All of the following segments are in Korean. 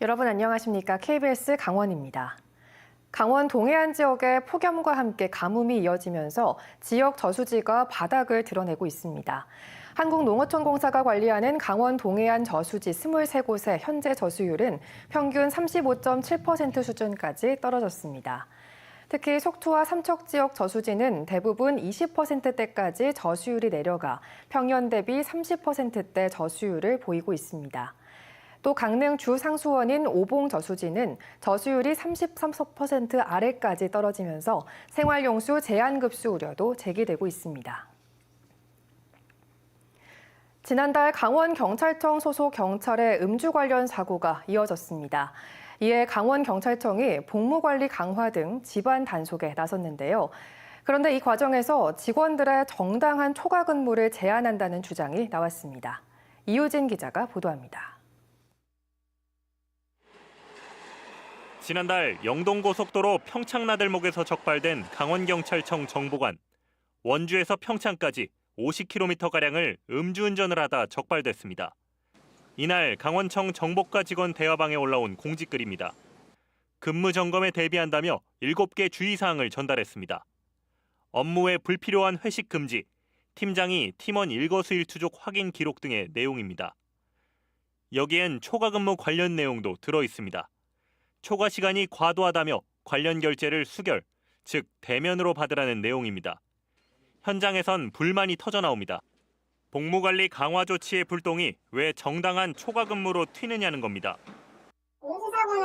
여러분 안녕하십니까? KBS 강원입니다. 강원 동해안 지역에 폭염과 함께 가뭄이 이어지면서 지역 저수지가 바닥을 드러내고 있습니다. 한국농어촌공사가 관리하는 강원 동해안 저수지 23곳의 현재 저수율은 평균 35.7% 수준까지 떨어졌습니다. 특히 속초와 삼척 지역 저수지는 대부분 20%대까지 저수율이 내려가 평년 대비 30%대 저수율을 보이고 있습니다. 또 강릉 주 상수원인 오봉 저수지는 저수율이 33% 아래까지 떨어지면서 생활용수 제한급수 우려도 제기되고 있습니다. 지난달 강원경찰청 소속 경찰의 음주 관련 사고가 이어졌습니다. 이에 강원경찰청이 복무관리 강화 등 집안 단속에 나섰는데요. 그런데 이 과정에서 직원들의 정당한 초과 근무를 제한한다는 주장이 나왔습니다. 이우진 기자가 보도합니다. 지난달 영동고속도로 평창나들목에서 적발된 강원경찰청 정보관. 원주에서 평창까지 50km가량을 음주운전을 하다 적발됐습니다. 이날 강원청 정보과 직원 대화방에 올라온 공지글입니다. 근무 점검에 대비한다며 7개 주의사항을 전달했습니다. 업무에 불필요한 회식 금지, 팀장이 팀원 일거수일투족 확인 기록 등의 내용입니다. 여기엔 초과 근무 관련 내용도 들어 있습니다. 초과 시간이 과도하다며 관련 결제를 수결, 즉 대면으로 받으라는 내용입니다. 현장에선 불만이 터져 나옵니다. 복무관리 강화 조치의 불똥이 왜 정당한 초과 근무로 튀느냐는 겁니다. 인수사고는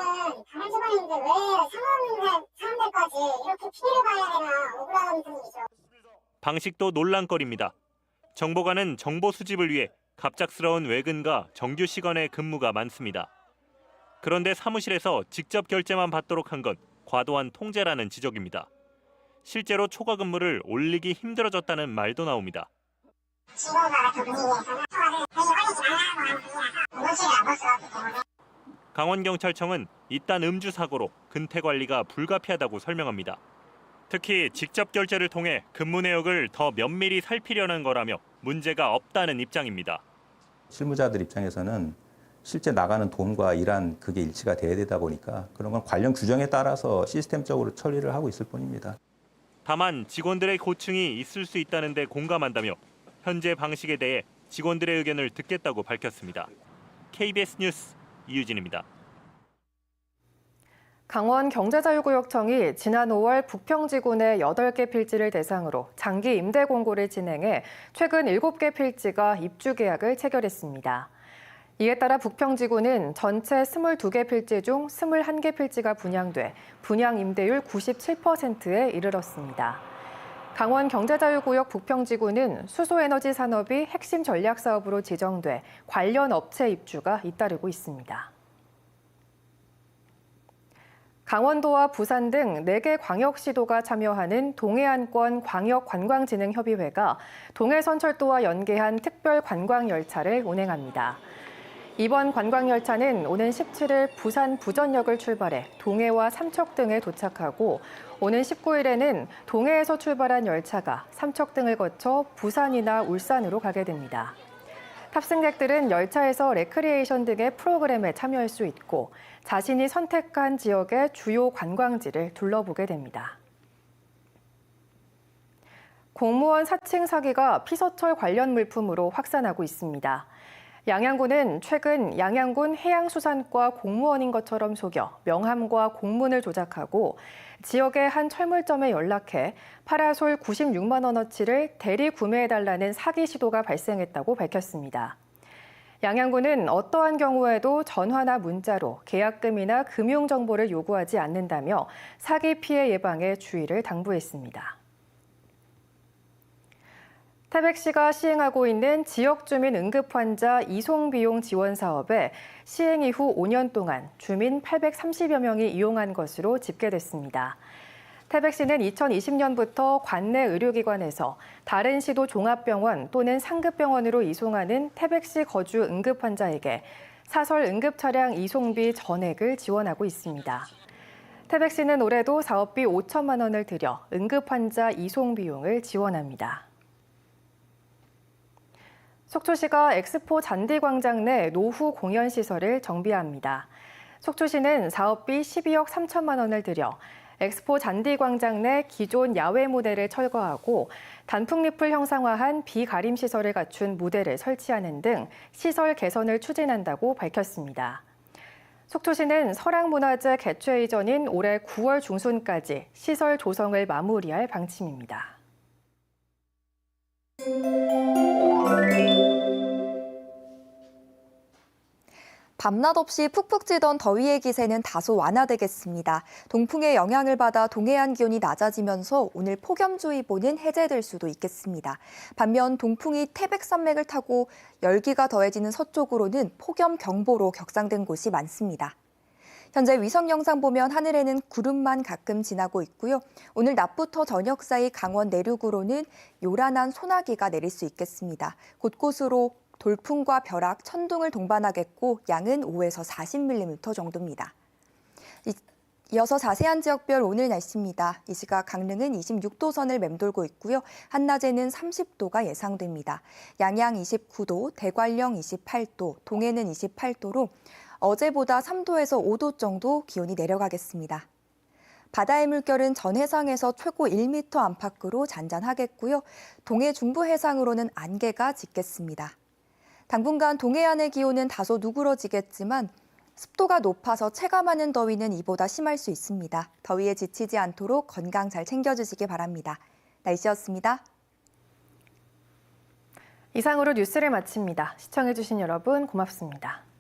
다른 직원인데 왜 상업회 사람들까지 이렇게 피해를 봐야 되나 억울한 분이죠. 방식도 논란거리입니다. 정보관은 정보 수집을 위해 갑작스러운 외근과 정규 시간의 근무가 많습니다. 그런데 사무실에서 직접 결제만 받도록 한 건 과도한 통제라는 지적입니다. 실제로 초과 근무를 올리기 힘들어졌다는 말도 나옵니다. 강원경찰청은 이딴 음주 사고로 근태 관리가 불가피하다고 설명합니다. 특히 직접 결제를 통해 근무 내역을 더 면밀히 살피려는 거라며 문제가 없다는 입장입니다. 실무자들 입장에서는 실제 나가는 돈과 일한 그게 일치가 돼야 되다 보니까 그런 건 관련 규정에 따라서 시스템적으로 처리를 하고 있을 뿐입니다. 다만 직원들의 고충이 있을 수 있다는 데 공감한다며 현재 방식에 대해 직원들의 의견을 듣겠다고 밝혔습니다. KBS 뉴스 이유진입니다. 강원 경제자유구역청이 지난 5월 부평지구 내 8개 필지를 대상으로 장기 임대 공고를 진행해 최근 7개 필지가 입주 계약을 체결했습니다. 이에 따라 부평지구는 전체 22개 필지 중 21개 필지가 분양돼 분양 임대율 97%에 이르렀습니다. 강원 경제자유구역 부평지구는 수소에너지 산업이 핵심 전략 사업으로 지정돼 관련 업체 입주가 잇따르고 있습니다. 강원도와 부산 등 4개 광역시도가 참여하는 동해안권 광역관광진흥협의회가 동해선철도와 연계한 특별 관광열차를 운행합니다. 이번 관광열차는 오는 17일 부산 부전역을 출발해 동해와 삼척 등에 도착하고 오는 19일에는 동해에서 출발한 열차가 삼척 등을 거쳐 부산이나 울산으로 가게 됩니다. 탑승객들은 열차에서 레크리에이션 등의 프로그램에 참여할 수 있고 자신이 선택한 지역의 주요 관광지를 둘러보게 됩니다. 공무원 사칭 사기가 피서철 관련 물품으로 확산하고 있습니다. 양양군은 최근 양양군 해양수산과 공무원인 것처럼 속여 명함과 공문을 조작하고 지역의 한 철물점에 연락해 파라솔 96만 원어치를 대리 구매해달라는 사기 시도가 발생했다고 밝혔습니다. 양양군은 어떠한 경우에도 전화나 문자로 계약금이나 금융 정보를 요구하지 않는다며 사기 피해 예방에 주의를 당부했습니다. 태백시가 시행하고 있는 지역주민 응급환자 이송비용 지원 사업에 시행 이후 5년 동안 주민 830여 명이 이용한 것으로 집계됐습니다. 태백시는 2020년부터 관내 의료기관에서 다른 시도 종합병원 또는 상급병원으로 이송하는 태백시 거주 응급환자에게 사설 응급차량 이송비 전액을 지원하고 있습니다. 태백시는 올해도 사업비 5천만 원을 들여 응급환자 이송 비용을 지원합니다. 속초시가 엑스포 잔디광장 내 노후 공연 시설을 정비합니다. 속초시는 사업비 12억 3천만 원을 들여 엑스포 잔디광장 내 기존 야외 무대를 철거하고 단풍잎을 형상화한 비가림 시설을 갖춘 무대를 설치하는 등 시설 개선을 추진한다고 밝혔습니다. 속초시는 설악문화재 개최 이전인 올해 9월 중순까지 시설 조성을 마무리할 방침입니다. 밤낮 없이 푹푹 찌던 더위의 기세는 다소 완화되겠습니다. 동풍의 영향을 받아 동해안 기온이 낮아지면서 오늘 폭염주의보는 해제될 수도 있겠습니다. 반면 동풍이 태백산맥을 타고 열기가 더해지는 서쪽으로는 폭염경보로 격상된 곳이 많습니다. 현재 위성 영상 보면 하늘에는 구름만 가끔 지나고 있고요. 오늘 낮부터 저녁 사이 강원 내륙으로는 요란한 소나기가 내릴 수 있겠습니다. 곳곳으로 돌풍과 벼락, 천둥을 동반하겠고 양은 5에서 40mm 정도입니다. 이- 이어서 자세한 지역별 오늘 날씨입니다. 이 시각 강릉은 26도 선을 맴돌고 있고요. 한낮에는 30도가 예상됩니다. 양양 29도, 대관령 28도, 동해는 28도로 어제보다 3도에서 5도 정도 기온이 내려가겠습니다. 바다의 물결은 전 해상에서 최고 1m 안팎으로 잔잔하겠고요. 동해 중부 해상으로는 안개가 짙겠습니다. 당분간 동해안의 기온은 다소 누그러지겠지만 습도가 높아서 체감하는 더위는 이보다 심할 수 있습니다. 더위에 지치지 않도록 건강 잘 챙겨주시기 바랍니다. 날씨였습니다. 이상으로 뉴스를 마칩니다. 시청해주신 여러분 고맙습니다.